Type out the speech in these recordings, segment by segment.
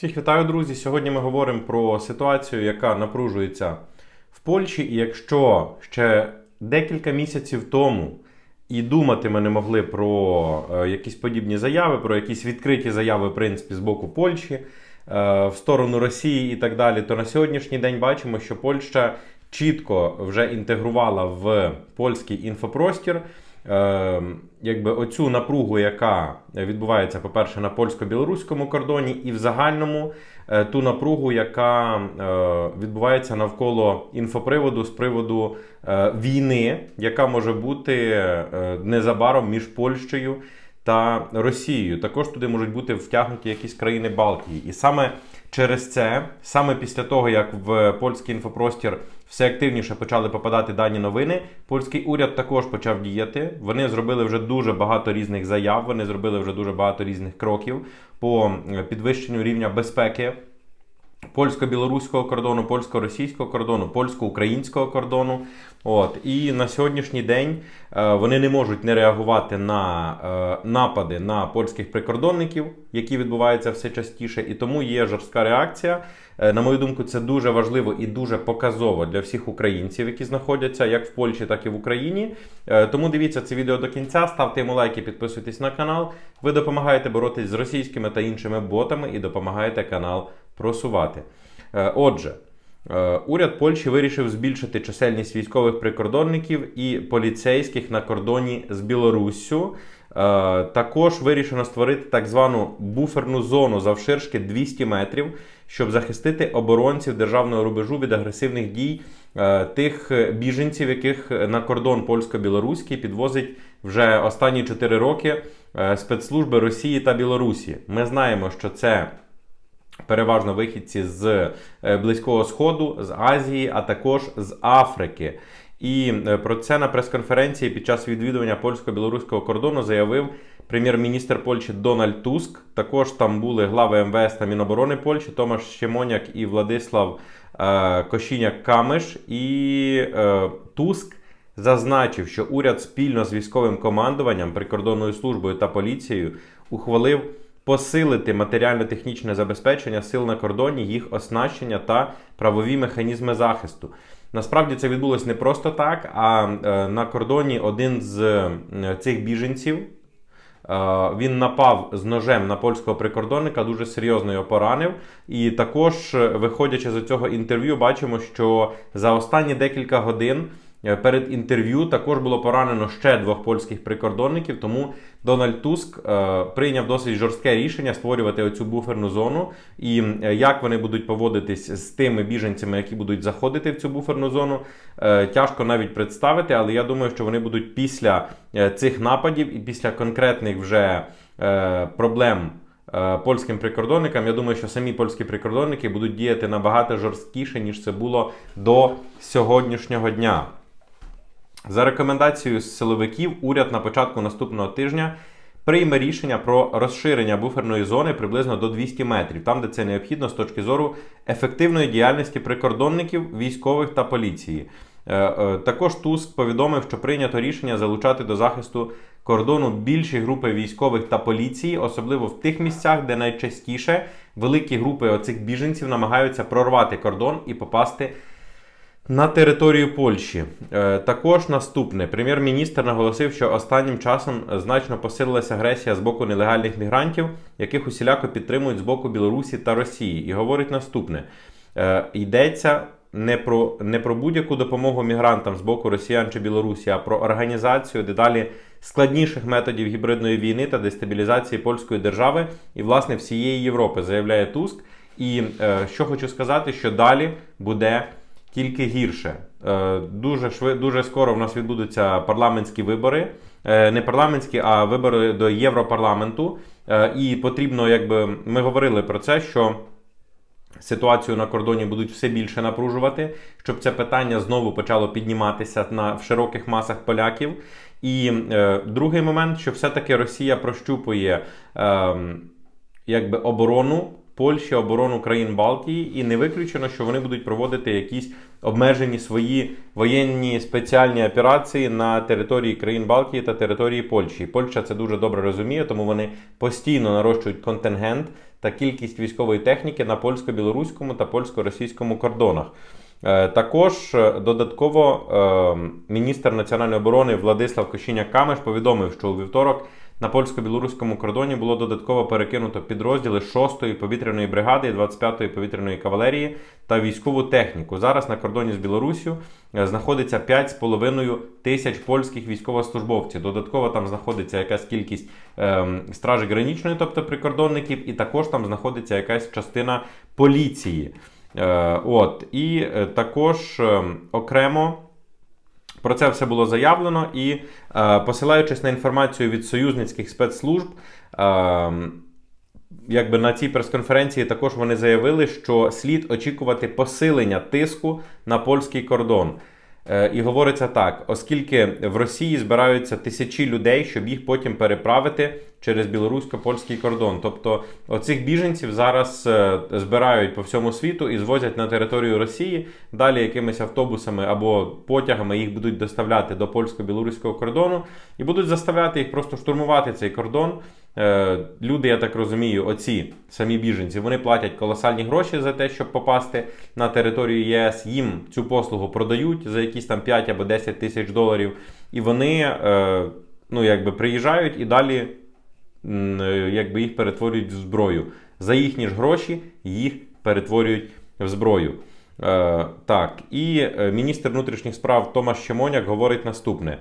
Всіх вітаю, друзі! Сьогодні ми говоримо про ситуацію, яка напружується в Польщі. І якщо ще декілька місяців тому і думати ми не могли про е, якісь подібні заяви, про якісь відкриті заяви, в принципі, з боку Польщі е, в сторону Росії і так далі, то на сьогоднішній день бачимо, що Польща чітко вже інтегрувала в польський інфопростір. Е, якби оцю напругу, яка відбувається, по-перше, на польсько-білоруському кордоні, і в загальному е, ту напругу, яка е, відбувається навколо інфоприводу з приводу е, війни, яка може бути е, незабаром між Польщею та Росією. Також туди можуть бути втягнуті якісь країни Балтії. І саме через це, саме після того, як в польський інфопростір все активніше почали попадати дані новини, польський уряд також почав діяти. Вони зробили вже дуже багато різних заяв, вони зробили вже дуже багато різних кроків по е, підвищенню рівня безпеки. Польсько-білоруського кордону, польсько-російського кордону, польсько-українського кордону. От і на сьогоднішній день е, вони не можуть не реагувати на е, напади на польських прикордонників, які відбуваються все частіше, і тому є жорстка реакція. Е, на мою думку, це дуже важливо і дуже показово для всіх українців, які знаходяться як в Польщі, так і в Україні. Тому дивіться це відео до кінця, ставте йому лайки, підписуйтесь на канал. Ви допомагаєте боротись з російськими та іншими ботами і допомагаєте канал просувати. Е, Отже. Е, Уряд Польщі вирішив збільшити чисельність військових прикордонників і поліцейських на кордоні з Білоруссю. Е, Також вирішено створити так звану буферну зону завширшки 200 метрів, щоб захистити оборонців державного рубежу від агресивних дій тих біженців, яких на кордон польсько-білоруський підвозить вже останні 4 роки спецслужби Росії та Білорусі. Ми знаємо, що це. Переважно вихідці з е, Близького Сходу, з Азії, а також з Африки. І е, про це на прес-конференції під час відвідування польсько-білоруського кордону заявив прем'єр-міністр Польщі Дональд Туск. Також там були глави МВС та Міноборони Польщі Томаш Щемоняк і Владислав е, Кошіняк Камиш. І е, Туск зазначив, що уряд спільно з військовим командуванням, прикордонною службою та поліцією ухвалив посилити матеріально-технічне забезпечення сил на кордоні, їх оснащення та правові механізми захисту. Насправді це відбулось не просто так, а е, на кордоні один з е, цих біженців. е, Він напав з ножем на польського прикордонника, дуже серйозно його поранив. І також, виходячи з цього інтерв'ю, бачимо, що за останні декілька годин Перед інтерв'ю також було поранено ще двох польських прикордонників. Тому Дональд Туск е, прийняв досить жорстке рішення створювати оцю буферну зону. І е, як вони будуть поводитись з тими біженцями, які будуть заходити в цю буферну зону, е, тяжко навіть представити. Але я думаю, що вони будуть після е, цих нападів і після конкретних вже е, проблем. е, Польським прикордонникам, я думаю, що самі польські прикордонники будуть діяти набагато жорсткіше, ніж це було до сьогоднішнього дня. За рекомендацією силовиків, уряд на початку наступного тижня прийме рішення про розширення буферної зони приблизно до 200 метрів, там де це необхідно з точки зору ефективної діяльності прикордонників, військових та поліції. Е, е, Також Туск повідомив, що прийнято рішення залучати до захисту кордону більші групи військових та поліції, особливо в тих місцях, де найчастіше великі групи оцих біженців намагаються прорвати кордон і попасти на територію Польщі. Е, Також наступне прем'єр-міністр наголосив, що останнім часом значно посилилася агресія з боку нелегальних мігрантів, яких усіляко підтримують з боку Білорусі та Росії. І говорить наступне: Е, йдеться не про не про будь-яку допомогу мігрантам з боку росіян чи Білорусі, а про організацію дедалі складніших методів гібридної війни та дестабілізації польської держави і власне всієї Європи, заявляє Туск. І е, що хочу сказати, що далі буде тільки гірше. Е, Дуже швид, дуже скоро в нас відбудуться парламентські вибори. Е, Не парламентські, а вибори до Європарламенту. Е, І потрібно, якби ми говорили про це, що. Ситуацію на кордоні будуть все більше напружувати, щоб це питання знову почало підніматися на в широких масах поляків. І е, другий момент, що все-таки Росія прощупує е, якби оборону Польщі оборону країн Балтії, і не виключено, що вони будуть проводити якісь обмежені свої воєнні спеціальні операції на території країн Балтії та території Польщі. Польща це дуже добре розуміє, тому вони постійно нарощують контингент та кількість військової техніки на польсько-білоруському та польсько-російському кордонах. Е, Також е, додатково е, міністр національної оборони Владислав Кощіняк-Камеш повідомив, що у вівторок на польсько-білоруському кордоні було додатково перекинуто підрозділи 6-ї повітряної бригади і 25-ї повітряної кавалерії та військову техніку. Зараз на кордоні з Білоруссю е, знаходиться 5,5 тисяч польських військовослужбовців. Додатково там знаходиться якась кількість ем, стражі гранічної, тобто прикордонників, і також там знаходиться якась частина поліції. Е, от, і е, також е, окремо. Про це все було заявлено, і е, посилаючись на інформацію від союзницьких спецслужб, е, якби на цій прес-конференції також вони заявили, що слід очікувати посилення тиску на польський кордон. Е, І говориться так: оскільки в Росії збираються тисячі людей, щоб їх потім переправити через білорусько-польський кордон. Тобто оцих біженців зараз е, збирають по всьому світу і звозять на територію Росії. Далі якимись автобусами або потягами їх будуть доставляти до польсько-білоруського кордону і будуть заставляти їх просто штурмувати цей кордон. Е, Люди, я так розумію, оці самі біженці, вони платять колосальні гроші за те, щоб попасти на територію ЄС. Їм цю послугу продають за якісь там 5 або 10 тисяч доларів, і вони е, ну, якби приїжджають і далі е, якби їх перетворюють в зброю. За їхні ж гроші їх перетворюють в зброю. Так, і міністр внутрішніх справ Томаш Щемоняк говорить наступне: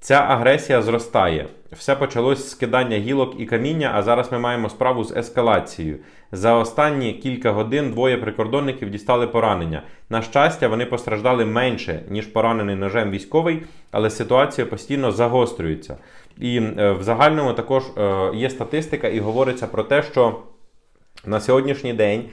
ця агресія зростає. Все почалось з кидання гілок і каміння, а зараз ми маємо справу з ескалацією. За останні кілька годин двоє прикордонників дістали поранення. На щастя, вони постраждали менше, ніж поранений ножем військовий, але ситуація постійно загострюється. І е, в загальному також е, є статистика, і говориться про те, що на сьогоднішній день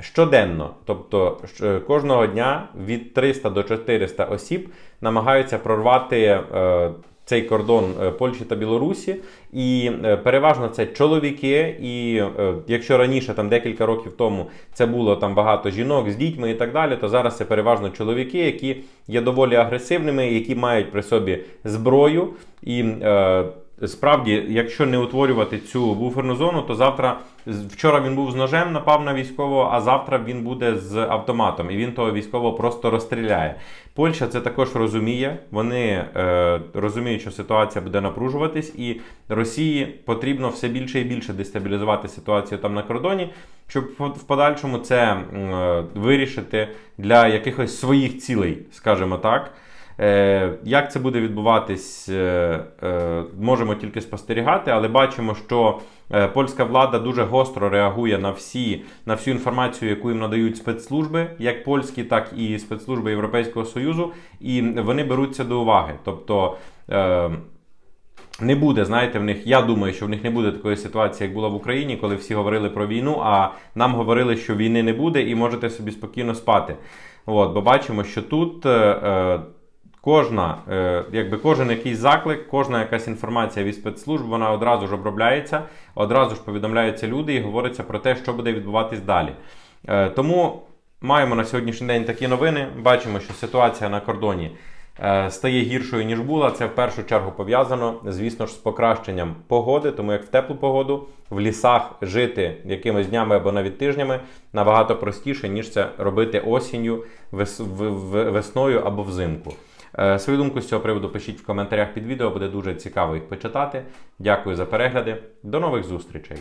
щоденно, тобто кожного дня від 300 до 400 осіб намагаються прорвати е, цей кордон е, Польщі та Білорусі, і е, переважно це чоловіки. І е, якщо раніше, там декілька років тому, це було там багато жінок з дітьми і так далі, то зараз це переважно чоловіки, які є доволі агресивними, які мають при собі зброю і. Е, Справді, якщо не утворювати цю буферну зону, то завтра вчора він був з ножем, напав на військового, а завтра він буде з автоматом, і він того військового просто розстріляє. Польща це також розуміє. Вони е, розуміють, що ситуація буде напружуватись, і Росії потрібно все більше і більше дестабілізувати ситуацію там на кордоні, щоб в подальшому це е, вирішити для якихось своїх цілей, скажімо так. Е, Як це буде відбуватись, е, е, можемо тільки спостерігати, але бачимо, що польська влада дуже гостро реагує на всі на всю інформацію, яку їм надають спецслужби, як польські, так і спецслужби Європейського Союзу, і вони беруться до уваги. Тобто. не буде, знаєте, в них. Я думаю, що в них не буде такої ситуації, як була в Україні, коли всі говорили про війну, а нам говорили, що війни не буде, і можете собі спокійно спати. От, бо бачимо, що тут кожна, е, якби кожен якийсь заклик, кожна якась інформація від спецслужб, вона одразу ж обробляється, одразу ж повідомляються люди і говориться про те, що буде відбуватись далі. Е, тому маємо на сьогоднішній день такі новини. Бачимо, що ситуація на кордоні е, стає гіршою, ніж була. Це в першу чергу пов'язано, звісно ж, з покращенням погоди, тому як в теплу погоду в лісах жити якимись днями або навіть тижнями набагато простіше, ніж це робити осінню, весною або взимку. Е, Свою думку з цього приводу пишіть в коментарях під відео, буде дуже цікаво їх почитати. Дякую за перегляди. До нових зустрічей!